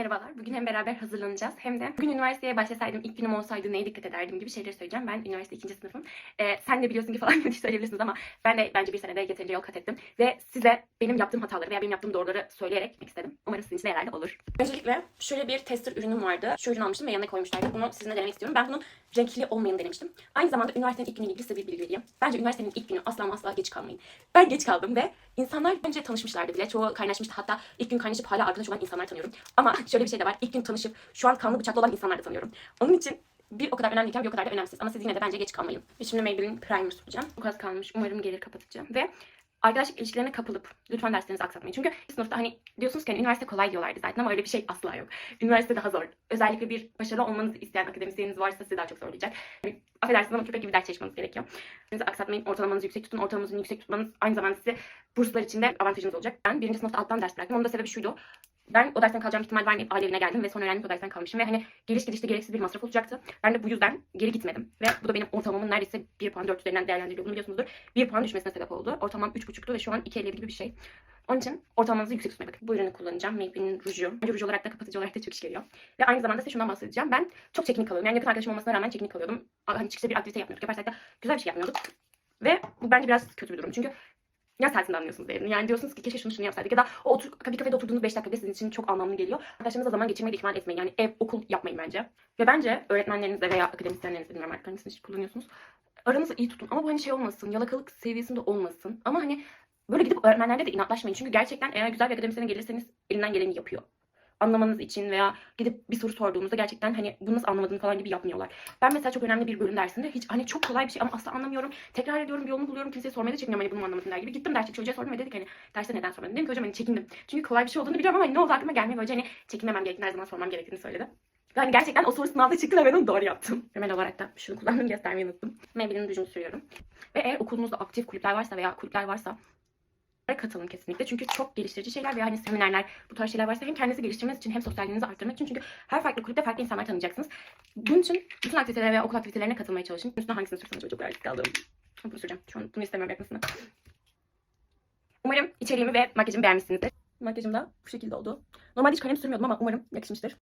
Merhabalar. Bugün hem beraber hazırlanacağız hem de bugün üniversiteye başlasaydım ilk günüm olsaydı neye dikkat ederdim gibi şeyleri söyleyeceğim. Ben üniversite ikinci sınıfım. Ee, sen de biliyorsun ki falan diye söyleyebilirsiniz ama ben de bence bir senede yeterince yol kat ettim. Ve size benim yaptığım hataları veya benim yaptığım doğruları söyleyerek istedim. Umarım sizin için yararlı olur. Öncelikle şöyle bir tester ürünüm vardı. Şu almıştım ve yanına koymuşlardı. Bunu sizinle denemek istiyorum. Ben bunun renkli olmayanı denemiştim. Aynı zamanda üniversitenin ilk günüyle ilgili size bir bilgi vereyim. Bence üniversitenin ilk günü asla asla geç kalmayın. Ben geç kaldım ve insanlar önce tanışmışlardı bile. Çoğu kaynaşmıştı. Hatta ilk gün kaynaşıp hala arkadaş olan insanlar tanıyorum. Ama şöyle bir şey de var. İlk gün tanışıp şu an kanlı bıçaklı olan insanlar da tanıyorum. Onun için bir o kadar önemliyken bir o kadar da önemsiz. Ama siz yine de bence geç kalmayın. Şimdi Maybelline Primer süreceğim. Bu kadar kalmış. Umarım gelir kapatacağım. Ve arkadaşlık ilişkilerine kapılıp lütfen derslerinizi aksatmayın. Çünkü sınıfta hani diyorsunuz ki hani, üniversite kolay diyorlardı zaten ama öyle bir şey asla yok. Üniversite daha zor. Özellikle bir başarılı olmanızı isteyen akademisyeniniz varsa sizi daha çok zorlayacak. Yani, affedersiniz ama köpek gibi ders çalışmanız gerekiyor. Sizi aksatmayın. Ortalamanızı yüksek tutun. Ortalamanızı yüksek tutmanız aynı zamanda size burslar için de avantajınız olacak. Ben birinci sınıfta alttan ders bıraktım. Onun da sebebi şuydu. Ben o dersten kalacağım ihtimal vermeyip aile evine geldim ve sonra öğrendim ki o dersten kalmışım. Ve hani geliş gidişte gereksiz bir masraf olacaktı. Ben de bu yüzden geri gitmedim. Ve bu da benim ortalamamın neredeyse 1 puan 4 üzerinden değerlendiriliyor. Bunu biliyorsunuzdur. 1 puan düşmesine sebep oldu. Ortalamam 3,5'tu ve şu an 2,50 gibi bir şey. Onun için ortalamanızı yüksek tutmaya bakın. Bu ürünü kullanacağım. Maybelline ruju. Bence ruj olarak da kapatıcı olarak da çok iş geliyor. Ve aynı zamanda size şundan bahsedeceğim. Ben çok çekinik kalıyorum. Yani yakın arkadaşım olmasına rağmen çekinik kalıyordum. Hani çıkışta bir aktivite yapmıyorduk. Yaparsak da güzel bir şey yapmıyorduk. Ve bu bence biraz kötü bir durum. Çünkü yaz tatilinde anlıyorsunuz değerini. Yani diyorsunuz ki keşke şunu şunu yapsaydık. Ya da o otur, bir kafede oturduğunuz 5 dakika bile sizin için çok anlamlı geliyor. Arkadaşlarınızla zaman geçirmeyi ihmal etmeyin. Yani ev, okul yapmayın bence. Ve bence öğretmenlerinizle veya akademisyenlerinizle bilmiyorum artık hangisini kullanıyorsunuz. Aranızı iyi tutun. Ama bu hani şey olmasın. Yalakalık seviyesinde olmasın. Ama hani böyle gidip öğretmenlerle de inatlaşmayın. Çünkü gerçekten eğer güzel bir akademisyene gelirseniz elinden geleni yapıyor. Anlamanız için veya gidip bir soru sorduğunuzda gerçekten hani bunu nasıl anlamadığını falan gibi yapmıyorlar. Ben mesela çok önemli bir bölüm dersinde hiç hani çok kolay bir şey ama asla anlamıyorum. Tekrar ediyorum bir yolunu buluyorum kimseye sormaya da çekiniyorum hani bunu anlamadım der gibi. Gittim derste çocuğa sordum ve dedik hani derste neden sormadın? Dedim ki hocam hani çekindim. Çünkü kolay bir şey olduğunu biliyorum ama hani ne oldu aklıma gelmiyor. Hoca hani çekinmemem gerektiğini her zaman sormam gerektiğini söyledi. Ve hani gerçekten o soru sınavda çıktı ve ben onu doğru yaptım. Temel olarak da şunu kullandım göstermeyi unuttum. Maybelline rujunu sürüyorum. Ve eğer okulunuzda aktif kulüpler varsa veya kulüpler varsa katılın kesinlikle. Çünkü çok geliştirici şeyler ve hani seminerler bu tarz şeyler varsa hem kendinizi geliştirmeniz için hem sosyalliğinizi arttırmak için çünkü her farklı kulüpte farklı insanlar tanıyacaksınız. Bunun için bütün aktivitelere veya okul aktivitelerine katılmaya çalışın. Üstüne hangisini sürsem çok kararsız kaldım. Bunu süreceğim. Şu an bunu istemiyorum yakmasını. Umarım içeriğimi ve makyajımı beğenmişsinizdir. Makyajım da bu şekilde oldu. Normalde hiç kalem sürmüyordum ama umarım yakışmıştır.